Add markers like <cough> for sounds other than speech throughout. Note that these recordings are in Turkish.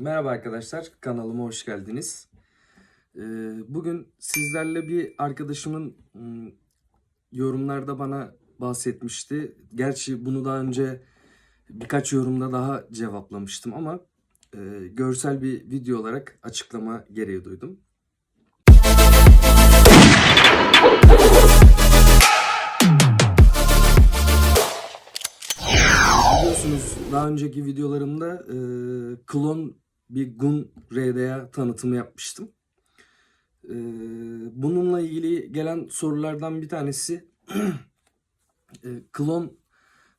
Merhaba arkadaşlar, kanalıma hoş geldiniz. Ee, Bugün sizlerle bir arkadaşımın ım, yorumlarda bana bahsetmişti. Gerçi bunu daha önce birkaç yorumda daha cevaplamıştım ama e, görsel bir video olarak açıklama gereği duydum. Biliyorsunuz daha önceki videolarımda e, klon bir Gun RDA tanıtımı yapmıştım. E, bununla ilgili gelen sorulardan bir tanesi <clears throat> e, klon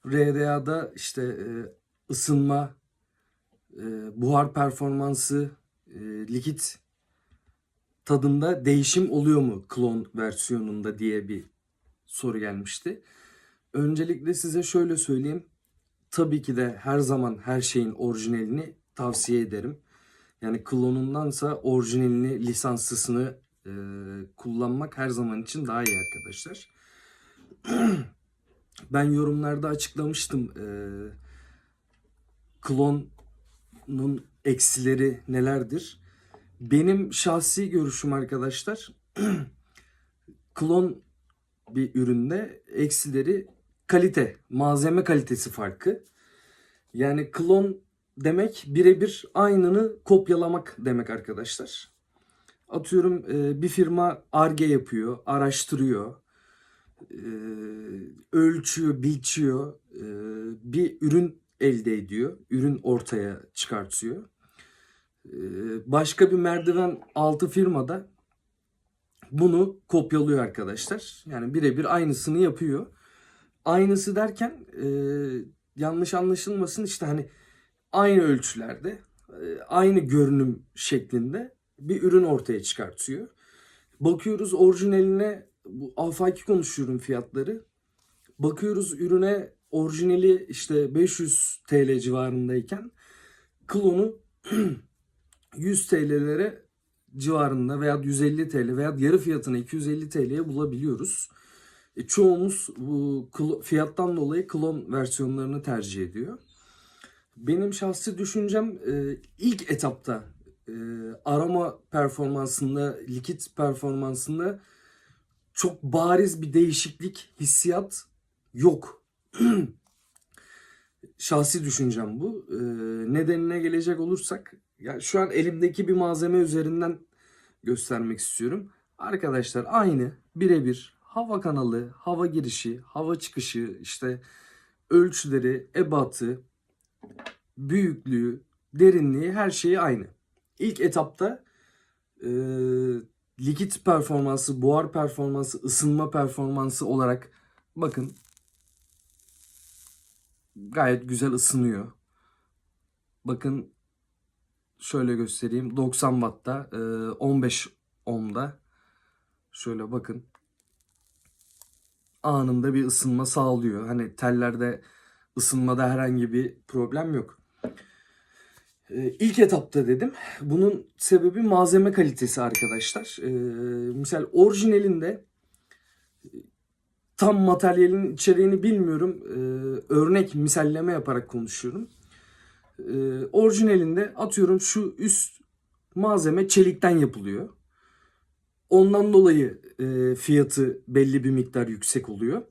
RDA'da işte e, ısınma, e, buhar performansı, e, likit tadında değişim oluyor mu klon versiyonunda diye bir soru gelmişti. Öncelikle size şöyle söyleyeyim. Tabii ki de her zaman her şeyin orijinalini tavsiye ederim. Yani klonundansa orijinalini, lisanslısını e, kullanmak her zaman için daha iyi arkadaşlar. <clears throat> ben yorumlarda açıklamıştım. E, klonun eksileri nelerdir? Benim şahsi görüşüm arkadaşlar <clears throat> klon bir üründe eksileri kalite, malzeme kalitesi farkı. Yani klon demek birebir aynını kopyalamak demek arkadaşlar. Atıyorum e, bir firma arge yapıyor, araştırıyor, e, ölçüyor, biçiyor, e, bir ürün elde ediyor, ürün ortaya çıkartıyor. Başka bir merdiven altı firmada bunu kopyalıyor arkadaşlar. Yani birebir aynısını yapıyor. Aynısı derken yanlış anlaşılmasın işte hani aynı ölçülerde, e, aynı görünüm şeklinde bir ürün ortaya çıkartıyor. Bakıyoruz orijinaline bu afaki konuşuyorum fiyatları. Bakıyoruz ürüne orijinali işte 500 TL civarındayken klonu 100 <clears throat> TL'lere civarında veya 150 TL veya yarı fiyatına 250 TL'ye bulabiliyoruz. E, çoğumuz bu fiyattan dolayı klon versiyonlarını tercih ediyor. Benim şahsi düşüncem e, ilk etapta e, arama performansında, likit performansında çok bariz bir değişiklik, hissiyat yok. <clears throat> Şahsi düşüncem bu. E, nedenine gelecek olursak, ya şu an elimdeki bir malzeme üzerinden göstermek istiyorum. Arkadaşlar aynı birebir hava kanalı, hava girişi, hava çıkışı, işte ölçüleri, ebatı, büyüklüğü, derinliği her şeyi aynı. İlk etapta e, likit performansı, buhar performansı, ısınma performansı olarak bakın gayet güzel ısınıyor. Bakın şöyle göstereyim 90 Watt'ta e, 15 ohm'da şöyle bakın anında bir ısınma sağlıyor. Hani tellerde ısınmada herhangi bir problem yok. Ee, ilk etapta dedim. Bunun sebebi malzeme kalitesi arkadaşlar. Ee, misal orijinalinde e, tam materyalin içeriğini bilmiyorum. Ee, örnek misalleme yaparak konuşuyorum. Ee, orijinalinde atıyorum şu üst malzeme çelikten yapılıyor. Ondan dolayı e, fiyatı belli bir miktar yüksek oluyor.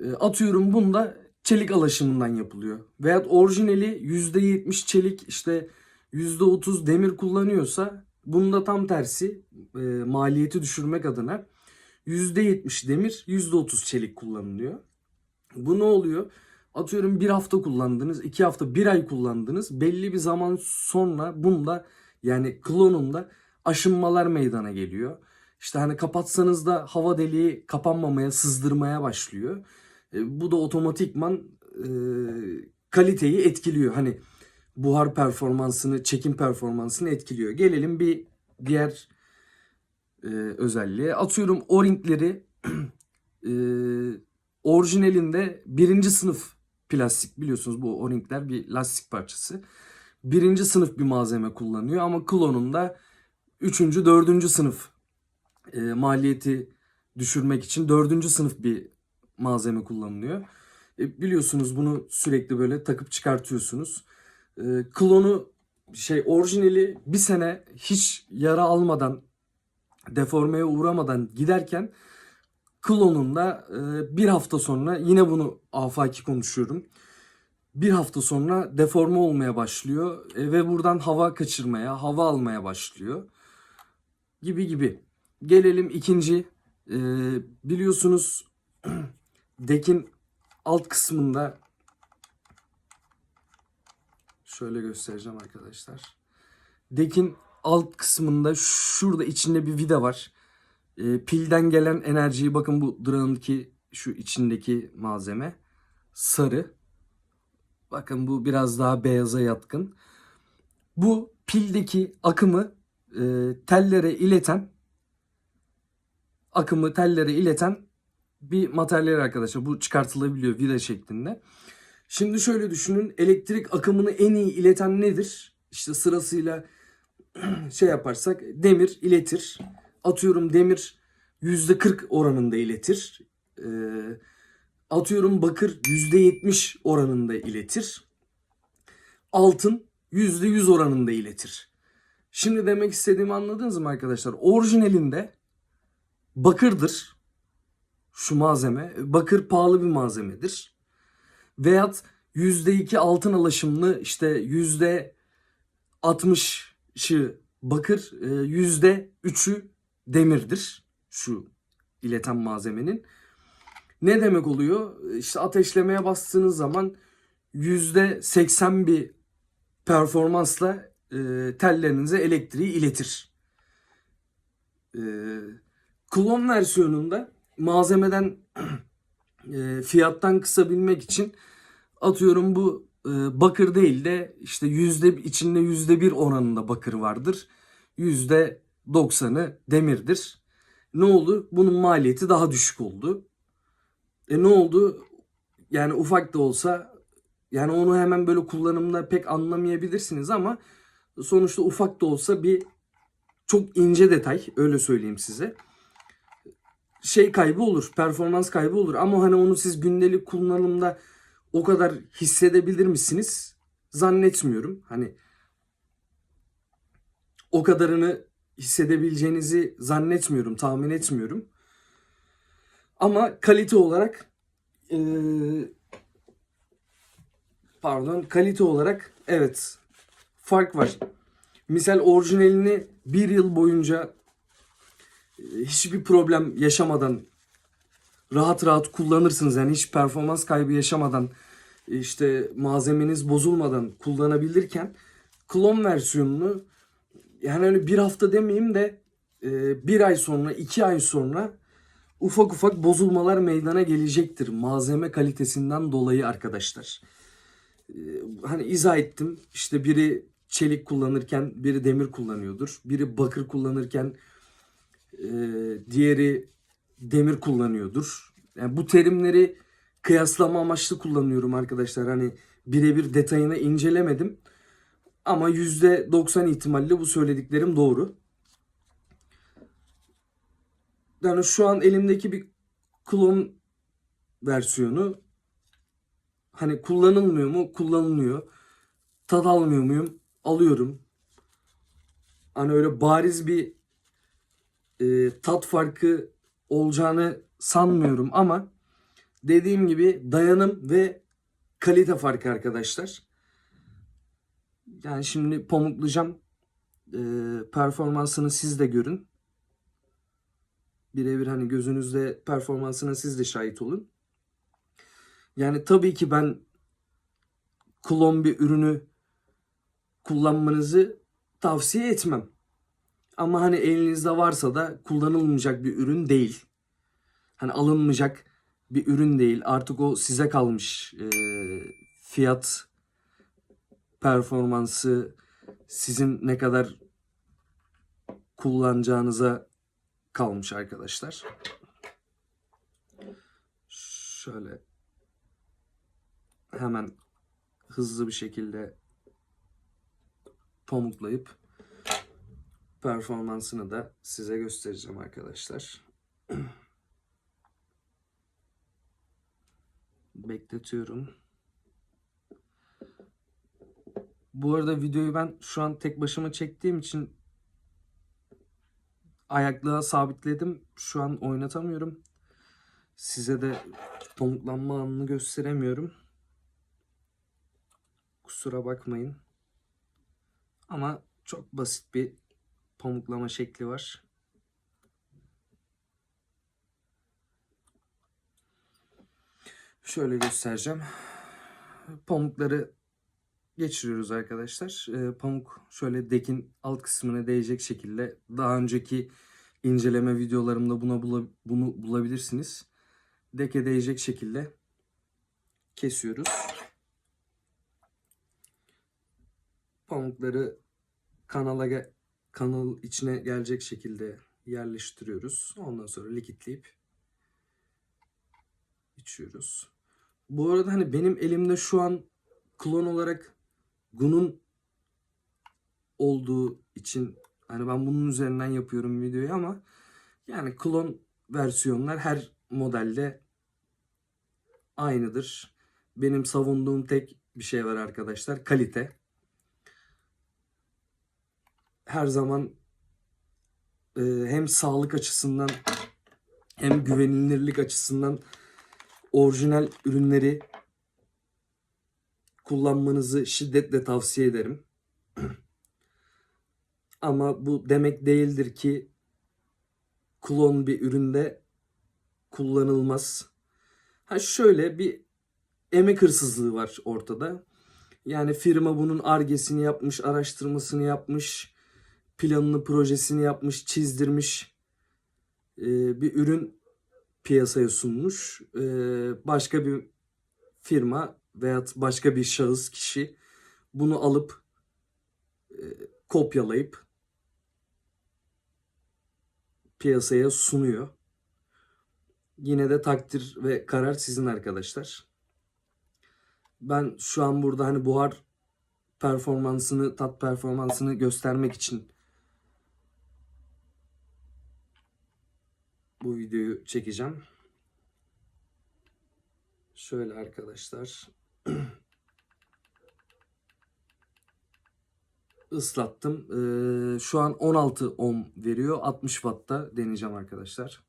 E, atıyorum bunda çelik alaşımından yapılıyor. Veyahut orijinali %70 çelik işte %30 demir kullanıyorsa bunda tam tersi e, maliyeti düşürmek adına %70 demir %30 çelik kullanılıyor. Bu ne oluyor? Atıyorum bir hafta kullandınız, iki hafta, bir ay kullandınız. Belli bir zaman sonra bunda yani klonunda aşınmalar meydana geliyor. İşte hani kapatsanız da hava deliği kapanmamaya, sızdırmaya başlıyor. E, bu da otomatikman e, kaliteyi etkiliyor. Hani buhar performansını, çekim performansını etkiliyor. Gelelim bir diğer e, özelliğe. Atıyorum o-ringleri <clears throat> e, orijinalinde birinci sınıf plastik biliyorsunuz bu o-ringler bir lastik parçası. Birinci sınıf bir malzeme kullanıyor ama klonunda üçüncü, dördüncü sınıf e, maliyeti düşürmek için dördüncü sınıf bir malzeme kullanılıyor. E, biliyorsunuz bunu sürekli böyle takıp çıkartıyorsunuz. E, klonu şey orijinali bir sene hiç yara almadan deformeye uğramadan giderken klonunda e, bir hafta sonra yine bunu afaki konuşuyorum. Bir hafta sonra deforme olmaya başlıyor e, ve buradan hava kaçırmaya, hava almaya başlıyor. Gibi gibi. Gelelim ikinci. E, biliyorsunuz <clears throat> dekin alt kısmında şöyle göstereceğim arkadaşlar. Dekin alt kısmında şurada içinde bir vida var. E, pilden gelen enerjiyi bakın bu drone'daki şu içindeki malzeme sarı. Bakın bu biraz daha beyaza yatkın. Bu pildeki akımı e, tellere ileten akımı tellere ileten bir materyal arkadaşlar. Bu çıkartılabiliyor vida şeklinde. Şimdi şöyle düşünün. Elektrik akımını en iyi ileten nedir? İşte sırasıyla <clears throat> şey yaparsak demir iletir. Atıyorum demir %40 oranında iletir. Ee, atıyorum bakır %70 oranında iletir. Altın %100 oranında iletir. Şimdi demek istediğimi anladınız mı arkadaşlar? Orijinalinde bakırdır şu malzeme. Bakır pahalı bir malzemedir. Veyahut %2 altın alaşımlı işte %60'ı bakır, %3'ü demirdir şu ileten malzemenin. Ne demek oluyor? İşte ateşlemeye bastığınız zaman %80 bir performansla e, tellerinize elektriği iletir. E, klon versiyonunda malzemeden <clears throat> e, fiyattan kısabilmek için atıyorum bu e, bakır değil de işte yüzde içinde yüzde bir oranında bakır vardır. Yüzde doksanı demirdir. Ne oldu? Bunun maliyeti daha düşük oldu. E ne oldu? Yani ufak da olsa yani onu hemen böyle kullanımda pek anlamayabilirsiniz ama sonuçta ufak da olsa bir çok ince detay öyle söyleyeyim size. Şey kaybı olur, performans kaybı olur ama hani onu siz gündelik kullanımda o kadar hissedebilir misiniz? Zannetmiyorum. Hani o kadarını hissedebileceğinizi zannetmiyorum, tahmin etmiyorum. Ama kalite olarak eee, pardon kalite olarak evet fark var. Misal orijinalini bir yıl boyunca hiçbir problem yaşamadan rahat rahat kullanırsınız. Yani hiç performans kaybı yaşamadan işte malzemeniz bozulmadan kullanabilirken klon versiyonunu yani öyle bir hafta demeyeyim de e, bir ay sonra iki ay sonra ufak ufak bozulmalar meydana gelecektir malzeme kalitesinden dolayı arkadaşlar. E, hani izah ettim işte biri çelik kullanırken biri demir kullanıyordur. Biri bakır kullanırken e, diğeri demir kullanıyordur. Yani bu terimleri kıyaslama amaçlı kullanıyorum arkadaşlar. Hani birebir detayına incelemedim. Ama %90 ihtimalle bu söylediklerim doğru. Yani şu an elimdeki bir klon versiyonu hani kullanılmıyor mu? Kullanılıyor. Tad almıyor muyum? Alıyorum. Hani öyle bariz bir e, tat farkı olacağını sanmıyorum ama dediğim gibi dayanım ve kalite farkı arkadaşlar. Yani şimdi pamuklayacağım. E, performansını siz de görün. Birebir hani gözünüzde performansına siz de şahit olun. Yani tabii ki ben klon bir ürünü kullanmanızı tavsiye etmem. Ama hani elinizde varsa da kullanılmayacak bir ürün değil. Hani alınmayacak bir ürün değil. Artık o size kalmış. E, fiyat performansı sizin ne kadar kullanacağınıza kalmış arkadaşlar. Şöyle hemen hızlı bir şekilde pamuklayıp performansını da size göstereceğim arkadaşlar. <clears throat> Bekletiyorum. Bu arada videoyu ben şu an tek başıma çektiğim için ayaklığa sabitledim. Şu an oynatamıyorum. Size de pamuklanma anını gösteremiyorum. Kusura bakmayın. Ama çok basit bir pamuklama şekli var. Şöyle göstereceğim. Pamukları geçiriyoruz arkadaşlar. Ee, pamuk şöyle dekin alt kısmına değecek şekilde. Daha önceki inceleme videolarımda buna bula- bunu bulabilirsiniz. Deke değecek şekilde kesiyoruz. Pamukları kanala kanal içine gelecek şekilde yerleştiriyoruz. Ondan sonra likitleyip içiyoruz. Bu arada hani benim elimde şu an klon olarak Gun'un olduğu için hani ben bunun üzerinden yapıyorum videoyu ama yani klon versiyonlar her modelde aynıdır. Benim savunduğum tek bir şey var arkadaşlar. Kalite. Her zaman e, hem sağlık açısından hem güvenilirlik açısından orijinal ürünleri kullanmanızı şiddetle tavsiye ederim. <clears throat> Ama bu demek değildir ki klon bir üründe kullanılmaz. Ha şöyle bir emek hırsızlığı var ortada. Yani firma bunun argesini yapmış, araştırmasını yapmış, planını, projesini yapmış, çizdirmiş. Ee, bir ürün piyasaya sunmuş. Ee, başka bir firma veya başka bir şahıs kişi bunu alıp e, kopyalayıp piyasaya sunuyor. Yine de takdir ve karar sizin arkadaşlar. Ben şu an burada hani buhar performansını, tat performansını göstermek için bu videoyu çekeceğim. Şöyle arkadaşlar. <clears throat> ıslattım. Ee, şu an 16 ohm veriyor. 60 wattta deneyeceğim arkadaşlar.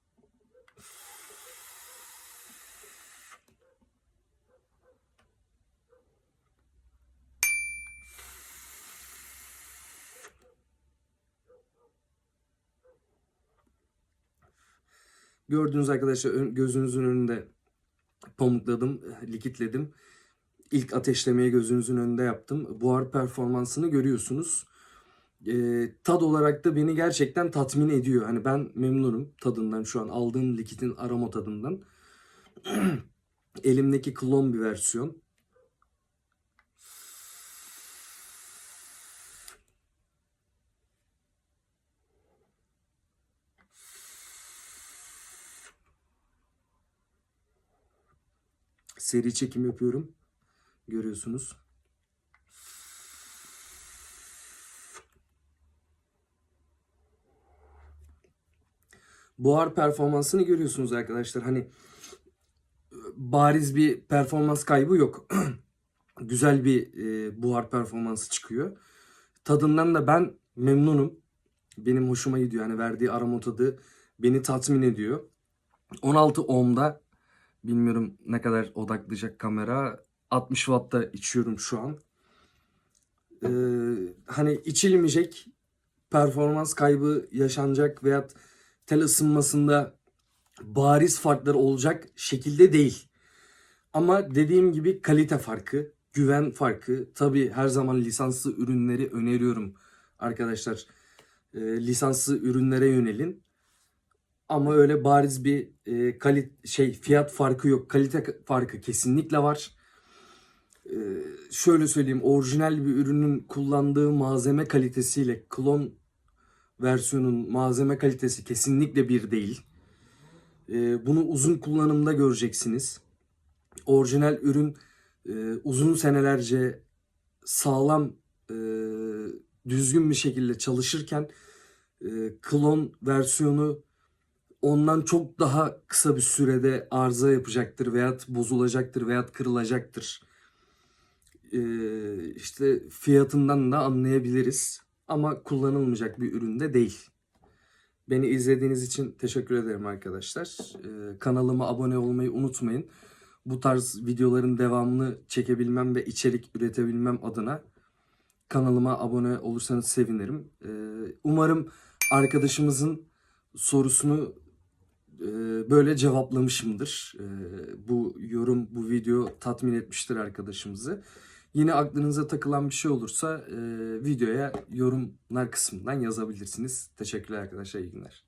Gördüğünüz arkadaşlar gözünüzün önünde pamukladım, likitledim. İlk ateşlemeyi gözünüzün önünde yaptım. Buhar performansını görüyorsunuz. Ee, tad olarak da beni gerçekten tatmin ediyor. Hani ben memnunum tadından şu an aldığım likitin aroma tadından. <clears throat> Elimdeki klon bir versiyon. Seri çekim yapıyorum. Görüyorsunuz. Buhar performansını görüyorsunuz arkadaşlar. Hani bariz bir performans kaybı yok. <clears throat> Güzel bir e, buhar performansı çıkıyor. Tadından da ben memnunum. Benim hoşuma gidiyor. Yani verdiği aroma tadı beni tatmin ediyor. 16 ohm'da bilmiyorum ne kadar odaklayacak kamera. 60 watt'ta içiyorum şu an. Ee, hani içilmeyecek performans kaybı yaşanacak veya tel ısınmasında bariz farklar olacak şekilde değil. Ama dediğim gibi kalite farkı, güven farkı. Tabi her zaman lisanslı ürünleri öneriyorum arkadaşlar. E, lisanslı ürünlere yönelin. Ama öyle bariz bir e, kalit şey fiyat farkı yok. Kalite farkı kesinlikle var. E, şöyle söyleyeyim, orijinal bir ürünün kullandığı malzeme kalitesiyle klon versiyonun malzeme kalitesi kesinlikle bir değil. E, bunu uzun kullanımda göreceksiniz. Orijinal ürün e, uzun senelerce sağlam e, düzgün bir şekilde çalışırken e, klon versiyonu ondan çok daha kısa bir sürede arıza yapacaktır veyahut bozulacaktır veyahut kırılacaktır. e, işte fiyatından da anlayabiliriz. Ama kullanılmayacak bir üründe değil. Beni izlediğiniz için teşekkür ederim arkadaşlar. E, kanalıma abone olmayı unutmayın. Bu tarz videoların devamını çekebilmem ve içerik üretebilmem adına kanalıma abone olursanız sevinirim. E, umarım arkadaşımızın sorusunu böyle cevaplamışımdır. E, bu yorum, bu video tatmin etmiştir arkadaşımızı. Yine aklınıza takılan bir şey olursa e, videoya yorumlar kısmından yazabilirsiniz. Teşekkürler arkadaşlar, iyi günler.